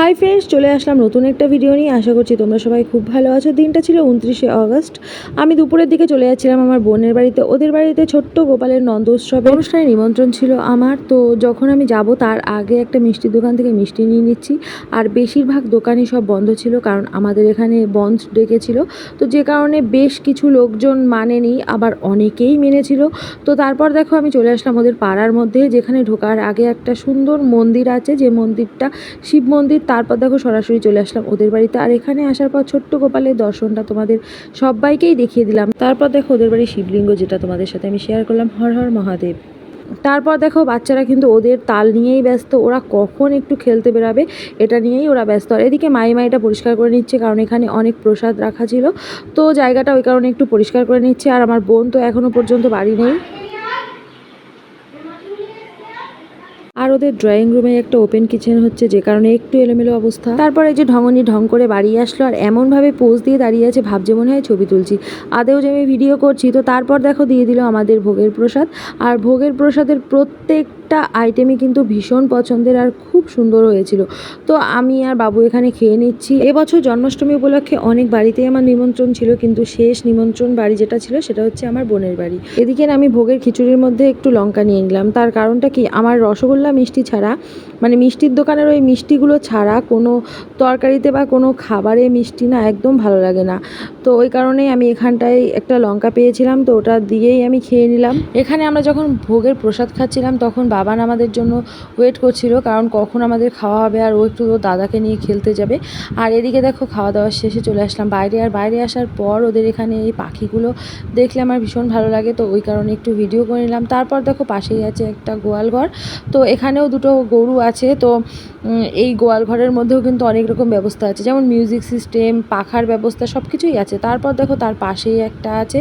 Hi friends চলে আসলাম নতুন একটা ভিডিও নিয়ে। আশা করছি তোমরা সবাই খুব ভালো আছো। দিনটা ছিল উনত্রিশে অগস্ট আমি দুপুরের দিকে চলে যাচ্ছিলাম আমার বোনের বাড়িতে। ওদের বাড়িতে ছোট্ট গোপালের নন্দ উৎসবে অনুষ্ঠানে নিমন্ত্রণ ছিল আমার। তো যখন আমি যাব, তার আগে একটা মিষ্টির দোকান থেকে মিষ্টি নিয়ে নিচ্ছি। আর বেশিরভাগ দোকানই সব বন্ধ ছিল, কারণ আমাদের এখানে বন্ধ ডেকেছিল। তো যে কারণে বেশ কিছু লোকজন মানেনি, আবার অনেকেই মেনেছিল। তো তারপর দেখো, আমি চলে আসলাম ওদের পাড়ার মধ্যে, যেখানে ঢোকার আগে একটা সুন্দর মন্দির আছে। যে মন্দিরটা শিব মন্দির তারপর দেখো সরাসরি চলে আসলাম ওদের বাড়িতে। আর এখানে আসার পর ছোট্ট গোপালের দর্শনটা তোমাদের সবাইকেই দেখিয়ে দিলাম। তারপর দেখো ওদের বাড়ির শিবলিঙ্গ যেটা তোমাদের সাথে আমি শেয়ার করলাম, হর হর মহাদেব। তারপর দেখো বাচ্চারা কিন্তু ওদের তাল নিয়েই ব্যস্ত, ওরা কখন একটু খেলতে বেরাবে এটা নিয়েই ওরা ব্যস্ত। আর এদিকে মাই মাইটা পরিষ্কার করে নিচ্ছে, কারণ এখানে অনেক প্রসাদ রাখা ছিল। তো জায়গাটা ওই কারণে একটু পরিষ্কার করে নিচ্ছে। আর আমার বোন তো এখনও পর্যন্ত বাড়ি নেই। আর ওদের ড্রয়িং রুমে একটা ওপেন কিচেন হচ্ছে, যে কারণে একটু এলোমেলো অবস্থা। তারপরে যে ঢঙ্গনি ঢং করে বাড়ি আসলো, আর এমনভাবে পোজ দিয়ে দাঁড়িয়ে আছে, ভাবছে মনে হয় ছবি তুলছি। আদেও যে আমি ভিডিও করছি, তো তারপর দেখো দিয়ে দিল আমাদের ভোগের প্রসাদ। আর ভোগের প্রসাদের প্রত্যেকটা আইটেমই কিন্তু ভীষণ পছন্দের আর খুব সুন্দর হয়েছিল। তো আমি আর বাবু এখানে খেয়ে নিচ্ছি। এবছর জন্মাষ্টমী উপলক্ষে অনেক বাড়িতেই আমার নিমন্ত্রণ ছিল, কিন্তু শেষ নিমন্ত্রণ বাড়ি যেটা ছিল সেটা হচ্ছে আমার বোনের বাড়ি। এদিকে আমি ভোগের খিচুড়ির মধ্যে একটু লঙ্কা নিয়ে নিলাম। তার কারণটা কি? আমার রসগোল্লা মিষ্টি ছাড়া মানে মিষ্টির দোকানের ওই মিষ্টিগুলো ছাড়া কোনো তরকারিতে বা কোনো খাবারে মিষ্টি না একদম ভালো লাগে না। তো ওই কারণেই আমি এখানটায় একটা লঙ্কা পেয়েছিলাম, তো ওটা দিয়েই আমি খেয়ে নিলাম। এখানে আমরা যখন ভোগের প্রসাদ খাচ্ছিলাম, তখন বাবান আমাদের জন্য ওয়েট করছিল, কারণ কখন আমাদের খাওয়া হবে আর ও একটু ওর দাদাকে নিয়ে খেলতে যাবে। আর এদিকে দেখো খাওয়া দাওয়ার শেষে চলে আসলাম বাইরে, আর বাইরে আসার পর ওদের এখানে এই পাখিগুলো দেখলে আমার ভীষণ ভালো লাগে, তো ওই কারণে একটু ভিডিও করে নিলাম। তারপর দেখো পাশেই আছে একটা গোয়াল ঘর, তো এখানেও দুটো গরু আছে, তো এই গোয়াল ঘরের মধ্যেও কিন্তু অনেক রকম ব্যবস্থা আছে, যেমন মিউজিক সিস্টেম পাখার ব্যবস্থা সব কিছুই আছে। তারপর দেখো তার পাশেই একটা আছে,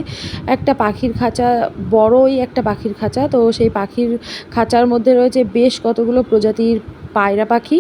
একটা পাখির খাঁচা, বড়ই একটা পাখির খাঁচা, তো সেই পাখির খাঁচার মধ্যে রয়েছে বেশ কতগুলো প্রজাতির পায়রা পাখি।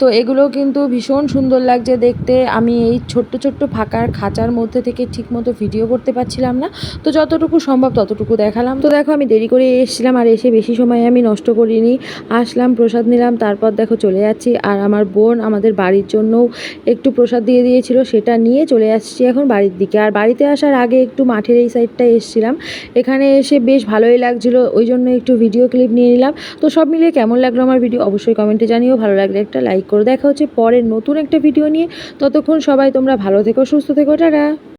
তো এগুলো কিন্তু ভীষণ সুন্দর লাগছে দেখতে। আমি এই ছোট্ট ছোট্ট ফাঁকার খাঁচার মধ্যে থেকে ঠিকমতো ভিডিও করতে পারছিলাম না। তো যতটুকু সম্ভব ততটুকু দেখালাম। তো দেখো, আমি দেরি করে এসেছিলাম আর এসে বেশি সময় আমি নষ্ট করিনি। আসলাম, প্রসাদ নিলাম, তারপর দেখো চলে যাচ্ছি। আর আমার বোন আমাদের বাড়ির জন্যও একটু প্রসাদ দিয়ে দিয়েছিল, সেটা নিয়ে চলে আসছি এখন বাড়ির দিকে। আর বাড়িতে আসার আগে একটু মাঠের এই সাইডটা এসেছিলাম। এখানে এসে বেশ ভালোই লাগছিল, ওই জন্য একটু ভিডিও ক্লিপ নিয়ে নিলাম। তো সব মিলিয়ে কেমন লাগল আমার ভিডিও অবশ্যই কমেন্টে জানিও। ভালো লাগলে একটা করো দেখা হচ্ছে পরের নতুন একটা ভিডিও নিয়ে। ততক্ষণ সবাই তোমরা ভালো থেকো, সুস্থ থেকো, টাটা।